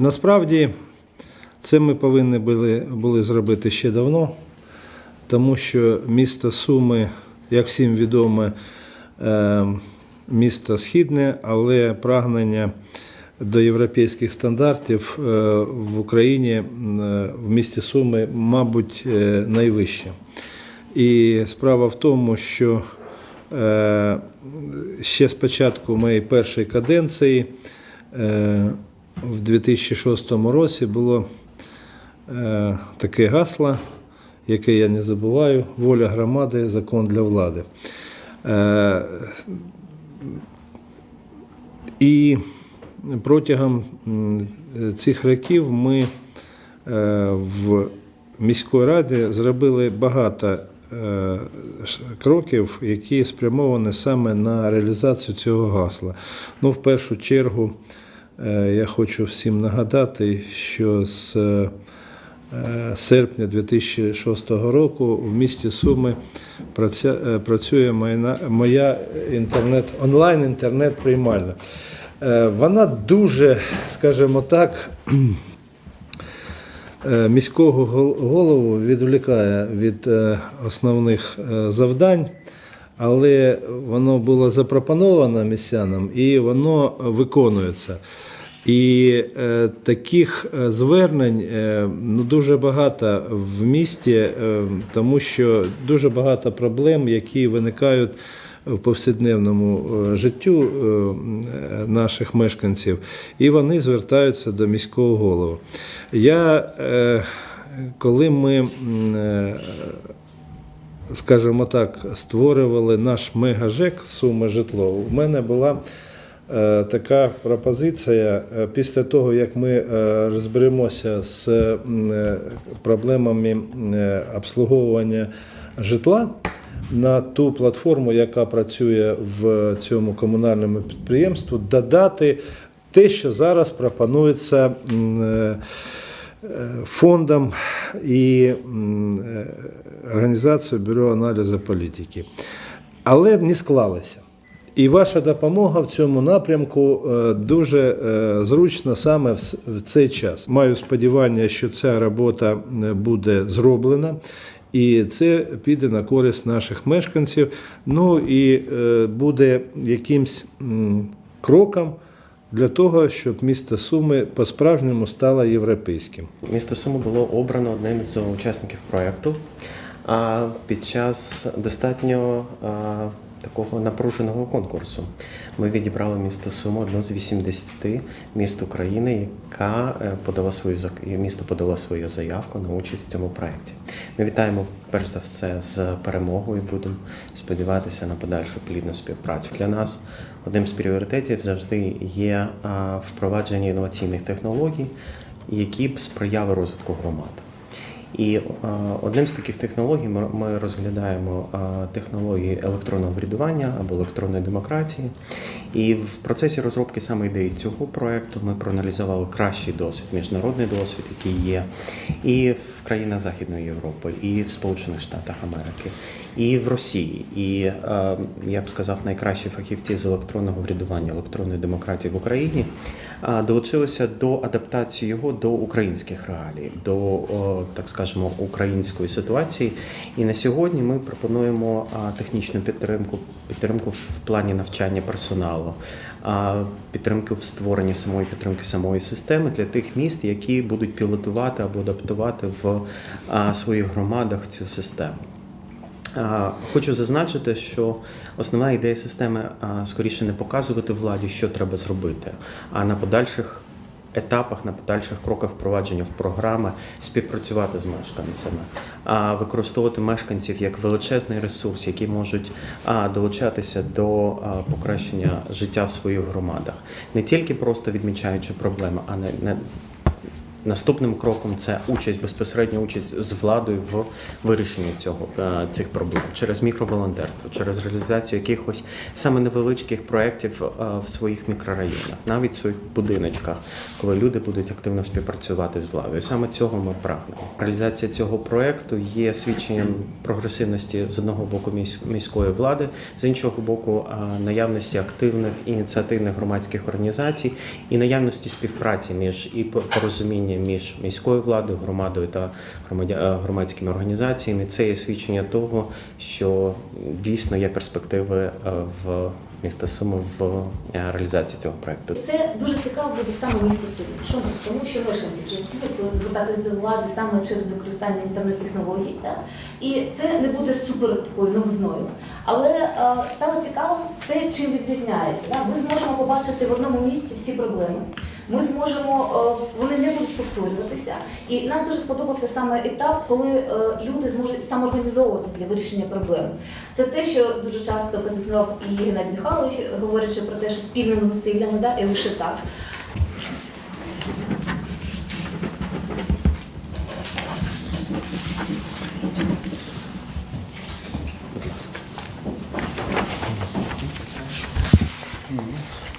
Насправді це ми повинні були, були зробити ще давно, тому що місто Суми, як всім відомо, е, місто східне, але прагнення до європейських стандартів е, в Україні е, в місті Суми, мабуть, найвище. І справа в тому, що ще з початку моєї першої каденції е, в 2006 році було е, таке гасло, яке я не забуваю: воля громади, закон для влади. Е, і протягом цих років ми е, в міській раді зробили багато е, кроків, які спрямовані саме на реалізацію цього гасла. Ну, в першу чергу, е, я хочу всім нагадати, що з е, серпня 2006 року в місті Суми е, працює моя, інтернет, онлайн інтернет приймальна. Е, Вона дуже, скажімо так, е, міського гол- голову відволікає від е, основних е, завдань, але воно було запропоновано містянам і воно виконується. І е, таких е, звернень е, ну, дуже багато в місті, е, тому що дуже багато проблем, які виникають в повсякденному е, життю е, наших мешканців, і вони звертаються до міського голови. Я, е, коли ми скажімо так, створювали наш мегажек Суми житло. У мене була така пропозиція після того, як ми розберемося з проблемами обслуговування житла. На ту платформу, яка працює в цьому комунальному підприємстві, додати те, що зараз пропонується е, фондом і е, організацією Бюро аналізу політики. Але не склалося. І ваша допомога в цьому напрямку е, дуже зручна саме в цей час. Маю сподівання, що ця робота буде зроблена. І це піде на користь наших мешканців. Ну і е, буде якимсь кроком для того, щоб місто Суми по-справжньому стало європейським. Місто Суми було обрано одним з учасників проєкту а під час достатньо такого напруженого конкурсу. Ми відібрали місто Суми одну з 80 міст України, яка е, подала свою місто подало свою заявку на участь в цьому проєкті. Ми вітаємо перш за все з перемогою. Будемо сподіватися на подальшу плідну співпрацю. Для нас одним з пріоритетів завжди є впровадження інноваційних технологій, які б сприяли розвитку громад. І е, одним з таких технологій ми, розглядаємо е, технології електронного врядування або електронної демократії. І в процесі розробки саме ідеї цього проекту ми проаналізували кращий досвід, міжнародний досвід, який є і в країнах Західної Європи, і в Сполучених Штатах Америки, і в Росії. І е, я б сказав, найкращі фахівці з електронного врядування, електронної демократії в Україні долучилися до адаптації його до українських реалій, до так скажемо української ситуації. І на сьогодні ми пропонуємо технічну підтримку, підтримку в плані навчання персоналу, а, підтримку в створенні самої підтримки самої системи для тих міст, які будуть пілотувати або адаптувати в своїх громадах цю систему. Хочу зазначити, що основна ідея системи скоріше не показувати владі, що треба зробити, а на подальших етапах, на подальших кроках впровадження в програми співпрацювати з мешканцями, а використовувати мешканців як величезний ресурс, які можуть долучатися до покращення життя в своїх громадах, не тільки просто відмічаючи проблеми, а не, не Наступним кроком це участь, безпосередня участь з владою в вирішенні цього е, цих проблем через мікроволонтерство, через реалізацію якихось саме невеличких проєктів е, в своїх мікрорайонах, навіть в своїх будиночках, коли люди будуть активно співпрацювати з владою. Саме цього ми прагнемо. Реалізація цього проєкту є свідченням прогресивності з одного боку місь- міської влади, з іншого боку, е, наявності активних ініціативних громадських організацій і наявності співпраці між і по- порозуміння між міською владою, громадою та е, громадськими організаціями. Це є свідчення того, що дійсно є перспективи е, в міста Суми в е, реалізації цього проекту. Це дуже цікаво буде саме місто Суми. Чому? Тому що мешканці вже всі звертатись до влади саме через використання інтернет-технологій. Так? І це не буде супер такою новизною. Але стало цікавим те, чим відрізняється. Так? Ми зможемо побачити в одному місці всі проблеми. Ми зможемо, вони будуть повторюватися. І нам дуже сподобався саме етап, коли е, люди зможуть самоорганізовуватися для вирішення проблем. Це те, що дуже часто позиціонував і Геннадій Михайлович, говорячи про те, що спільними зусиллями, да, і лише так. Ласка.